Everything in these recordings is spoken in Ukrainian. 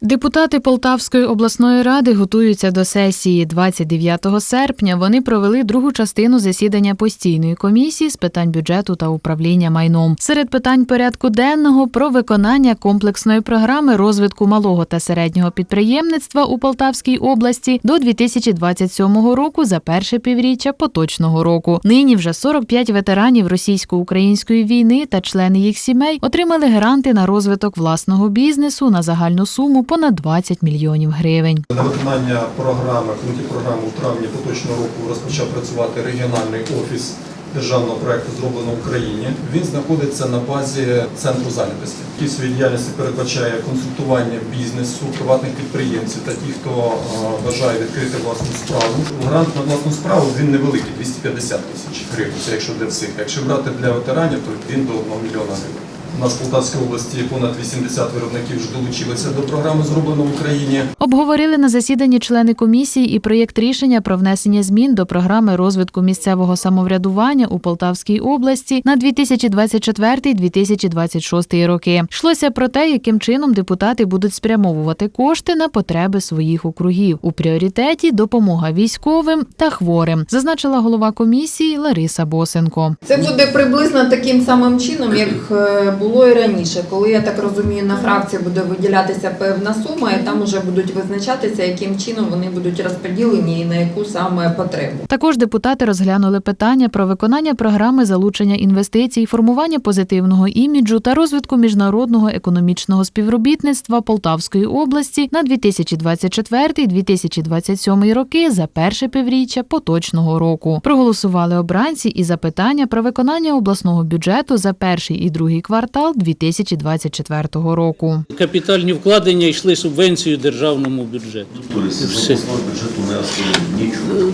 Депутати Полтавської обласної ради готуються до сесії 29 серпня. Вони провели другу частину засідання постійної комісії з питань бюджету та управління майном. Серед питань порядку денного про виконання комплексної програми розвитку малого та середнього підприємництва у Полтавській області до 2027 року за перше півріччя поточного року. Нині вже 45 ветеранів російсько-української війни та члени їх сімей отримали гранти на розвиток власного бізнесу на загальну суму понад 20 мільйонів гривень. На виконання програми, в пункті програми у травні поточного року розпочав працювати регіональний офіс державного проекту «Зроблено в Україні». Він знаходиться на базі центру зайнятості. В своїй діяльності передбачає консультування бізнесу, приватних підприємців та ті, хто е, бажає відкрити власну справу. Грант на власну справу він невеликий 250 тисяч гривень. Це якщо для всіх. Якщо брати для ветеранів, то він до 1 мільйона гривень. У нас в Полтавській області понад 80 виробників вже долучилися до програми «Зроблено в Україні». Обговорили на засіданні члени комісії і проєкт рішення про внесення змін до програми розвитку місцевого самоврядування у Полтавській області на 2024-2026 роки. Йшлося про те, яким чином депутати будуть спрямовувати кошти на потреби своїх округів. У пріоритеті допомога військовим та хворим, зазначила голова комісії Лариса Босенко. Це буде приблизно таким самим чином, як е, було і раніше, коли я так розумію, на фракції буде виділятися певна сума, і там вже будуть визначатися, яким чином вони будуть розподілені і на яку саме потребу. Також депутати розглянули питання про виконання програми залучення інвестицій, формування позитивного іміджу та розвитку міжнародного економічного співробітництва Полтавської області на 2024-2027 роки за перше півріччя поточного року. Проголосували обранці і за питання про виконання обласного бюджету за перший і другий квартал 2024 року. Капітальні вкладення йшли субвенцією державному бюджету. Тобто Все. бюджету не освоїли.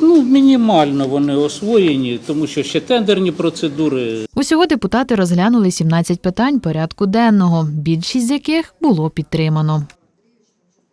Ну, мінімально вони освоєні, тому що ще тендерні процедури. Усього депутати розглянули 17 питань порядку денного, більшість з яких було підтримано.